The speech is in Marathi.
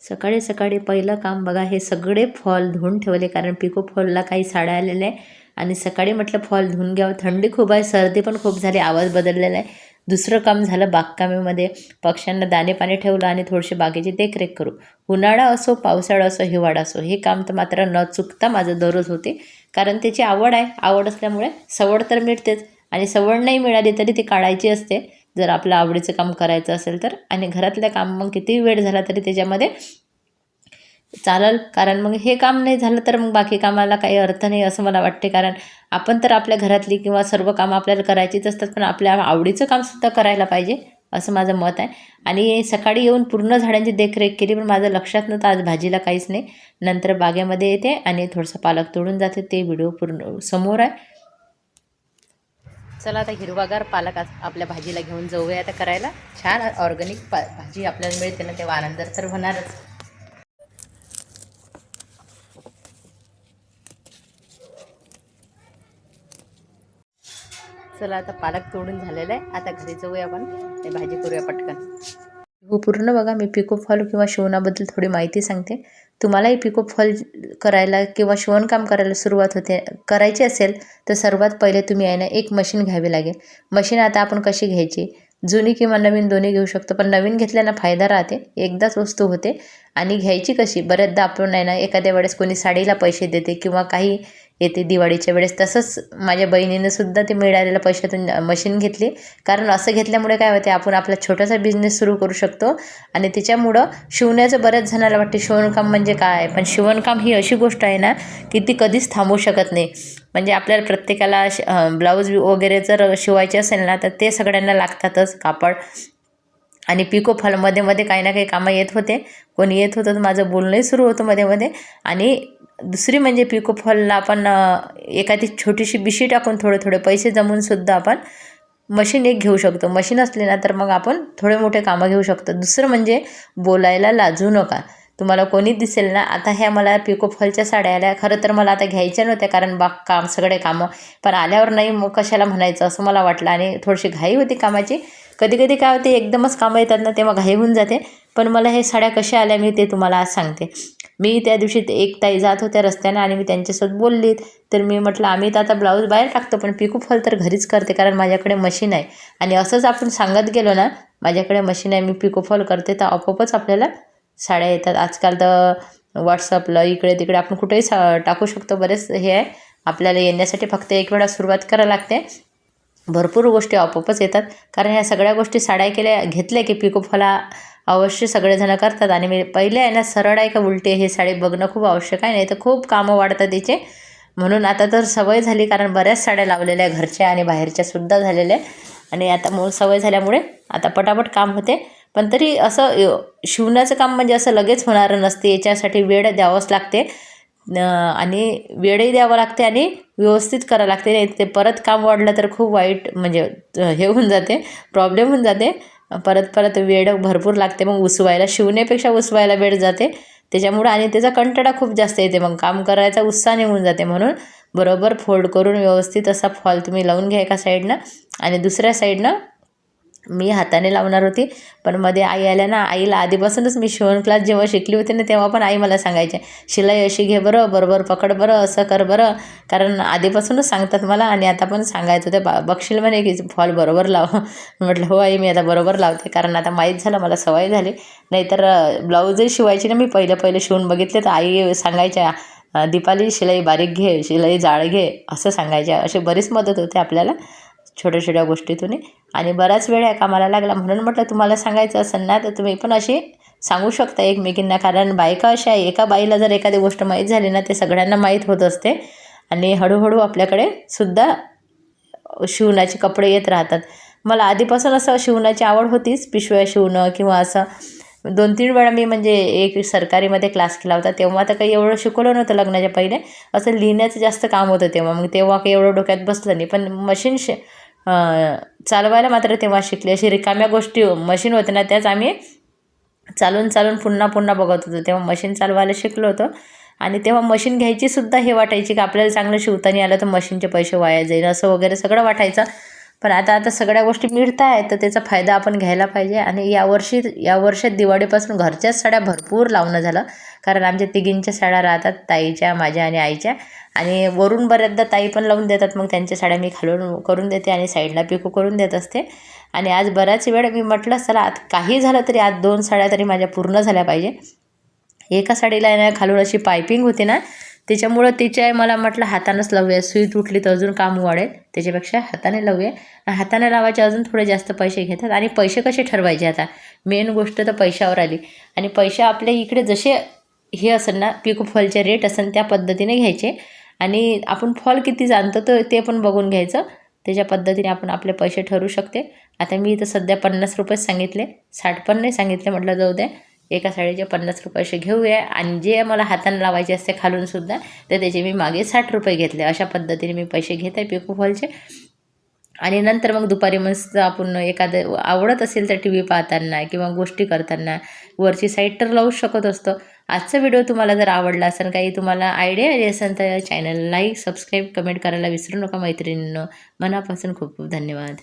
सकाळी सकाळी पहिलं काम बघा हे सगळे फॉल धुवून ठेवले कारण पिको फॉलला काही साड्या आलेल्या आहे आणि सकाळी म्हटलं फॉल धुवून घ्यावं. थंडी खूप आहे सर्दी पण खूप झाली आवाज बदललेला आहे. दुसरं काम झालं बागकामेमध्ये. पक्ष्यांना दाणे पाणी ठेवलं आणि थोडीशी बागेची देखरेख करू. उन्हाळा असो पावसाळा असो हिवाळा असो हे काम तर मात्र न चुकता माझं दररोज होते. कारण त्याची आवड आहे. आवड असल्यामुळे सवड तर मिळतेच. आणि सवड नाही मिळाली तरी ती काढायची असते. जर आपलं आवडीचं काम करायचं असेल तर. आणि घरातलं काम मग कितीही वेळ झाला तरी त्याच्यामध्ये चालेल. कारण मग हे काम नाही झालं तर मग बाकी कामाला काही अर्थ नाही असं मला वाटते. कारण आपण तर आपल्या घरातली किंवा सर्व कामं आपल्याला करायचीच असतात. पण आपल्या आवडीचं कामसुद्धा करायला पाहिजे असं माझं मत आहे. आणि सकाळी येऊन पूर्ण झाडांची देखरेख केली पण माझं लक्षात नव्हतं. आज भाजीला काहीच नाही. नंतर बागेमध्ये येते आणि थोडंसं पालक तोडून जाते. ते व्हिडिओ पूर्ण समोर आहे. चला आता हिरवागार पालक आपल्या भाजीला घेऊन जाऊया आता करायला. छान ऑर्गॅनिक पा भाजी आपल्याला मिळते ना तेव्हा आनंद तर होणारच. चला आता पालक तोडून झालेला आहे. आता घरी जाऊया आपण. ते भाजी करूया पटकन. हो पूर्ण बघा मी पिको फॉल किंवा शिवणाबद्दल थोडी माहिती सांगते. तुम्हालाही पिको फॉल करायला किंवा शिवणकाम करायला सुरुवात होते करायची असेल तर सर्वात पहिले तुम्ही आहे ना एक मशीन घ्यावी लागेल. मशीन आता आपण कशी घ्यायची? जुनी किंवा नवीन दोन्ही घेऊ शकतो पण नवीन घेतल्यानं फायदा राहते एकदाच वस्तू होते. आणि घ्यायची कशी? बऱ्याचदा आपण आहे ना एखाद्या वेळेस कोणी साडीला पैसे देते किंवा काही येते दिवाळीच्या वेळेस. तसंच माझ्या बहिणीनंसुद्धा ते मिळालेल्या पैशातून मशीन घेतली. कारण असं घेतल्यामुळे काय होते आपण आपला छोटासा बिझनेस सुरू करू शकतो. आणि त्याच्यामुळं शिवण्याचं बऱ्याच जणाला वाटते शिवणकाम म्हणजे काय? पण शिवणकाम ही अशी गोष्ट आहे ना की ती कधीच थांबू शकत नाही. म्हणजे आपल्याला प्रत्येकाला ब्लाऊज वगैरे जर शिवायचे असेल ना तर ते सगळ्यांना लागतातच कापड. आणि पिको फॉलमध्ये मध्ये काही ना काही कामं येत होते. कोणी येत होतं तर माझं बोलणंही सुरू होतं मध्ये मध्ये. आणि दुसरी म्हणजे पिको फॉलला आपण एखादी छोटीशी बिशी टाकून थोडे थोडे पैसे जमूनसुद्धा आपण मशीन एक घेऊ शकतो. मशीन असली ना तर मग आपण थोडे मोठे कामं घेऊ शकतो. दुसरं म्हणजे बोलायला लाजू नका. तुम्हाला कोणी दिसेल ना आता ह्या मला पिको फॉलच्या साड्या आल्या. खरं तर मला आता घ्यायच्या नव्हत्या कारण बाग काम सगळे कामं. पण आल्यावर नाही मग कशाला म्हणायचं? असं मला वाटलं आणि थोडीशी घाई होती कामाची. कधी कधी काय होते एकदमच कामं येतात ना तेव्हा घाई होऊन जाते. पण मला हे साड्या कशा आल्या मी ते तुम्हाला आज सांगते. मी त्या दिवशी एक ताई जात होत्या रस्त्याने आणि मी त्यांच्यासोबत बोलली तर मी म्हटलं आम्ही तर आता ब्लाऊज बाहेर टाकतो पण पिकू फॉल तर घरीच करते कारण माझ्याकडे मशीन आहे. आणि असंच आपण सांगत गेलो ना माझ्याकडे मशीन आहे मी पिको फॉल करते. तर आपोआपच आपल्याला साड्या येतात. आजकाल तर व्हॉट्सअपला इकडे तिकडे आपण कुठेही सा टाकू शकतो. बरेच हे आहे. आपल्याला येण्यासाठी फक्त एक वेळा सुरुवात करावं लागते. भरपूर गोष्टी आपोआपच येतात. कारण ह्या सगळ्या गोष्टी साड्या केल्या घेतल्या की पिको फॉला अवश्य सगळेजणं करतात. आणि मी पहिले आहे ना सरळ आहे का उलटे हे साडी बघणं खूप आवश्यक आहे. नाही तर खूप कामं वाढतात तिचे. म्हणून आता तर सवय झाली कारण बऱ्याच साड्या लावलेल्या आहे घरच्या आणि बाहेरच्या सुद्धा झालेल्या आणि आता मूळ सवय झाल्यामुळे आता पटापट काम होते. पण तरी असं शिवण्याचं काम म्हणजे असं लगेच होणारं नसते. याच्यासाठी वेळ द्यावंच लागते. आणि वेळही द्यावं लागते आणि व्यवस्थित करावं लागते. नाही ते परत काम वाढलं तर खूप वाईट म्हणजे हे होऊन जाते. प्रॉब्लेम होऊन जाते. परत परत वेळ भरपूर लागते मग उसवायला शिवण्यापेक्षा उसवायला वेळ जाते. त्याच्यामुळं आणि त्याचा कंटाळा खूप जास्त येते मग काम करायचा उत्साह निघून जाते म्हणून. बरोबर फोल्ड करून व्यवस्थित असा फॉल तुम्ही लावून घ्या एका साईडनं आणि दुसऱ्या साईडनं मी हाताने लावणार होती. पण मध्ये आई आल्या ना आईला आधीपासूनच मी शिवण क्लास जेव्हा शिकली होती ना तेव्हा पण आई मला सांगायचे शिलाई अशी घे बरं बरोबर पकड बरं असं कर बरं. कारण आधीपासूनच सांगतात मला आणि आता पण सांगायचं होते. बा बघशील म्हणे की फॉल बरोबर लाव. म्हटलं हो आई मी आता बरोबर लावते. कारण आता माहीत झालं मला सवय झाली. नाहीतर ब्लाऊजही शिवायची ना मी पहिलं पहिलं शिवून बघितले तर आई सांगायच्या दीपाली शिलाई बारीक घे शिलाई जाळ घे. असं सांगायच्या. अशी बरीच मदत होते आपल्याला. छोट्या छोट्या गोष्टीतून. आणि बराच वेळ या कामाला लागला. म्हणून म्हटलं तुम्हाला सांगायचं असेल ना तर तुम्ही पण अशी सांगू शकता एकमेकींना. कारण बायका अशा आहे एका बाईला जर एखादी गोष्ट माहीत झाली ना ते सगळ्यांना माहीत होत असते. आणि हळूहळू आपल्याकडे सुद्धा शिवणाचे कपडे येत राहतात. मला आधीपासून असं शिवण्याची आवड होतीच पिशव्या शिवणं किंवा असं. दोन तीन वेळा मी म्हणजे एक सरकारीमध्ये क्लास केला होता तेव्हा तर काही एवढं शिकवलं नव्हतं लग्नाच्या पहिले. असं लिहिण्याचं जास्त काम होतं तेव्हा. मग तेव्हा काही एवढं डोक्यात बसलं नाही. पण मशीन शे चालवायला मात्र तेव्हा शिकले. अशी रिकाम्या गोष्टी मशीन होते ना त्याच आम्ही चालून चालून पुन्हा पुन्हा बघत होतो. तेव्हा मशीन चालवायला शिकलो होतो. आणि तेव्हा मशीन घ्यायची सुद्धा हे वाटायची की आपल्याला चांगलं शिवताना आलं तर मशीनचे पैसे वाया जाईल असं वगैरे सगळं वाटायचं. पण आता आता सगळ्या गोष्टी मिळत आहेत तर त्याचा फायदा आपण घ्यायला पाहिजे. आणि यावर्षी या वर्षात दिवाळीपासून घरच्याच साड्या भरपूर लावणं झालं. कारण आमच्या तिघींच्या साड्या राहतात ताईच्या माझ्या आणि आईच्या. आणि वरून बऱ्याचदा ताई पण लावून देतात मग त्यांच्या साड्या मी खालून करून देते आणि साईडला पिको करून देत असते. आणि आज बऱ्याच वेळ मी म्हटलं चला आत काही झालं तरी आज दोन साड्या तरी माझ्या पूर्ण झाल्या पाहिजे. एका साडीला ना खालून अशी पायपिंग होती ना त्याच्यामुळं तिच्या मला म्हटलं हातानंच लावूया. सुई तुटली तर अजून काम वाढेल. त्याच्यापेक्षा हाताने लावूया. हाताने लावायचे अजून थोडे जास्त पैसे घेतात. आणि पैसे कसे ठरवायचे आता? मेन गोष्ट तर पैशावर आली. आणि पैसे आपल्या इकडे जसे हे असेल ना पिको फॉलचे रेट असेल त्या पद्धतीने घ्यायचे. आणि आपण फॉल किती जाणतो तर ते पण बघून घ्यायचं. त्याच्या पद्धतीने आपण आपले पैसे ठरवू शकते. आता मी इथं सध्या पन्नास रुपयेच सांगितले. साठ पण नाही सांगितले म्हटलं जाऊ द्या एका साडीचे पन्नास रुपये असे घेऊया. आणि जे मला हाताने लावायचे असते खालूनसुद्धा तर त्याचे मी मागे साठ रुपये घेतले. अशा पद्धतीने मी पैसे घेत आहे पिको फॉलचे. आणि नंतर मग दुपारी मस्त आपण एखादं आवडत असेल तर टी व्ही पाहताना किंवा गोष्टी करताना वरची साईड तर लावू शकत असतो. आजचा व्हिडिओ तुम्हाला जर आवडला असेल काही तुम्हाला आयडिया आली असेल तर चॅनल लाईक सबस्क्राईब कमेंट करायला विसरू नका मैत्रिणींनो. मनापासून खूप खूप धन्यवाद.